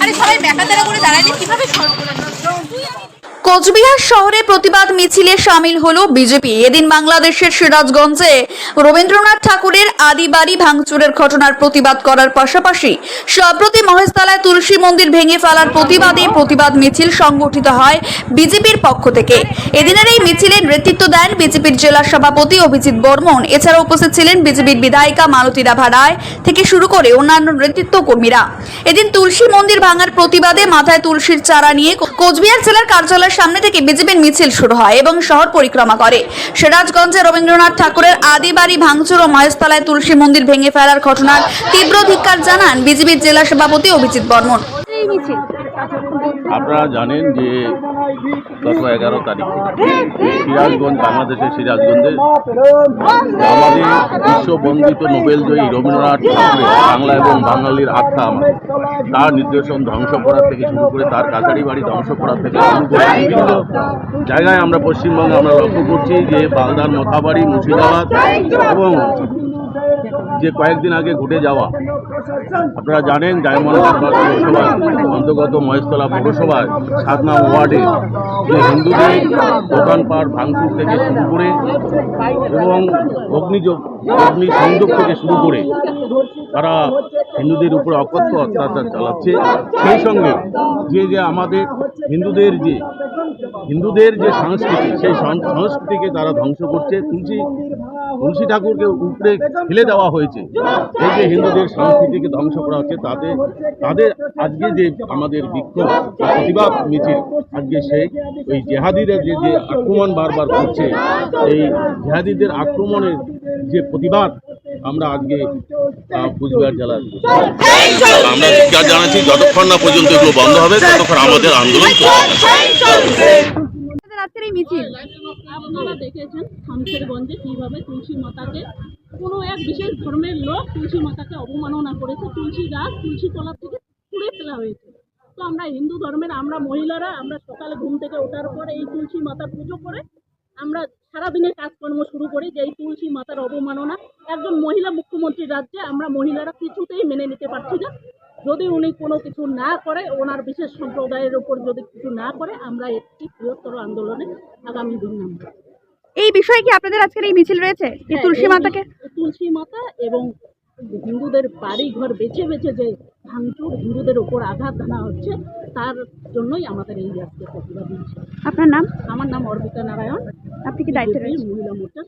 আরে সবাই বেকাতারা করে দাঁড়ালে কীভাবে সরকার কোচবিহার শহরে প্রতিবাদ মিছিলে সামিল হলো বিজেপি। এদিন বাংলাদেশের সিরাজগঞ্জে রবীন্দ্রনাথ ঠাকুরের আদি বাড়ি ভাঙচুরের ঘটনার প্রতিবাদ করার পাশাপাশি সম্প্রতি মহেশতলায় তুলসী মন্দির ভেঙে ফেলার প্রতিবাদে প্রতিবাদ মিছিল সংগঠিত হয় বিজেপির পক্ষ থেকে। এদিনের এই মিছিলে নেতৃত্ব দেন বিজেপির জেলা সভাপতি অভিজিৎ বর্মন। এছাড়া উপস্থিত ছিলেন বিজেপির বিধায়িকা মালতী রাভা রায় থেকে শুরু করে অন্যান্য নেতৃত্ব কর্মীরা। এদিন তুলসী মন্দির ভাঙার প্রতিবাদে মাথায় তুলসীর চারা নিয়ে কোচবিহার জেলার কার্যালয়ের সামনে থেকে বিজেপির মিছিল শুরু হয় এবং শহর পরিক্রমা করে। সিরাজগঞ্জে রবীন্দ্রনাথ ঠাকুরের আদি বাড়ি ভাঙচুর ও মহেশতলায় তুলসী মন্দির ভেঙে ফেলার ঘটনার তীব্র ধিক্কার জানান বিজেপির জেলা সভাপতি অভিজিৎ বর্মন। আপনারা জানেন যে গত এগারো তারিখ সিরাজগঞ্জ, বাংলাদেশের সিরাজগঞ্জে আমাদের বিশ্ববন্দিত নোবেলজয়ী রবীন্দ্রনাথ ঠাকুরের বাংলা এবং বাঙালির আত্মা আমার। তার নির্দেশন ধ্বংস করা থেকে শুরু করে তার কাছারি বাড়ি ধ্বংস করা থেকে শুরু করে বিভিন্ন জায়গায় আমরা পশ্চিমবঙ্গে আমরা লক্ষ্য করছি যে বাগদার মথাবাড়ি, মুর্শিদাবাদ এবং যে কয়েকদিন আগে ঘটে যাওয়া, আপনারা জানেন ডায়মন্ড হারবার পৌরসভা অন্তর্গত মহেশতলা পৌরসভায় সাত নং ওয়ার্ডে যে হিন্দুদের দোকানপাট ভাঙচুর থেকে শুরু করে এবং অগ্নিযোগ অগ্নি সংযোগ থেকে শুরু করে তারা হিন্দুদের উপর অকথ্য অত্যাচার চালাচ্ছে। সেই সঙ্গে যে যে আমাদের হিন্দুদের যে হিন্দুদের যে সংস্কৃতি, সেই সংস্কৃতিকে তারা ধ্বংস করছে, তুলসী তুলসী ঠাকুরকে উপরে ফেলে দেওয়া হয়েছে। এই যে হিন্দুদের সংস্কৃতিকে ধ্বংস করা হচ্ছে তাতে তাদের আজকে যে আমাদের বিক্ষোভ প্রতিবাদ মিছিল, আজকে সেই ওই জেহাদিরা যে যে আক্রমণ বারবার করছে, এই জেহাদিদের আক্রমণের যে প্রতিবাদ আমরা আজকে কুচবিহার জেলার আমরা জানাচ্ছি, যতক্ষণ না পর্যন্ত এগুলো বন্ধ হবে, ততক্ষণ আমাদের আন্দোলন এই মিছিল। আপনারা দেখেছেন শামশেরগঞ্জে কীভাবে তুলসী মাতাকে কোনো এক বিশেষ ধর্মের লোক তুলসী মাতাকে অবমাননা করেছে। তুলসী গাছ, তুলসী তলা থেকে ছুঁড়ে ফেলা হয়েছে। তো আমরা হিন্দু ধর্মের, আমরা মহিলারা, আমরা সকালে ঘুম থেকে ওঠার পর এই তুলসী মাতার পুজো করে আমরা সারাদিনের কাজকর্ম শুরু করি যে এই তুলসী মাতার অবমাননা। একজন মহিলা মুখ্যমন্ত্রীর রাজ্যে আমরা মহিলারা কিছুতেই মেনে নিতে পারছি না। যদি উনি কোনো কিছু না করে ওনার বিশেষ সম্প্রদায়ের উপর যদি কিছু না করে আমরা একটি বৃহত্তর আন্দোলনে আগামী দিন নামব। এই বিষয়ে কি আপনাদের আজকের এই মিছিল রয়েছে? এই তুলসী মাতাকে? তুলসী মাতা এবং হিন্দুদের বাড়ি ঘর বেছে বেছে যে ভাঙচুর হিন্দুদের উপর আঘাত আনা হচ্ছে তার জন্যই আমাদের এই আজকে প্রতিবাদ মিছিল। আপনার নাম? আমার নাম অর্পিতা নারায়ণ। আপনি কি দায়িত্বে রয়েছেন? মহিলা মোর্চার।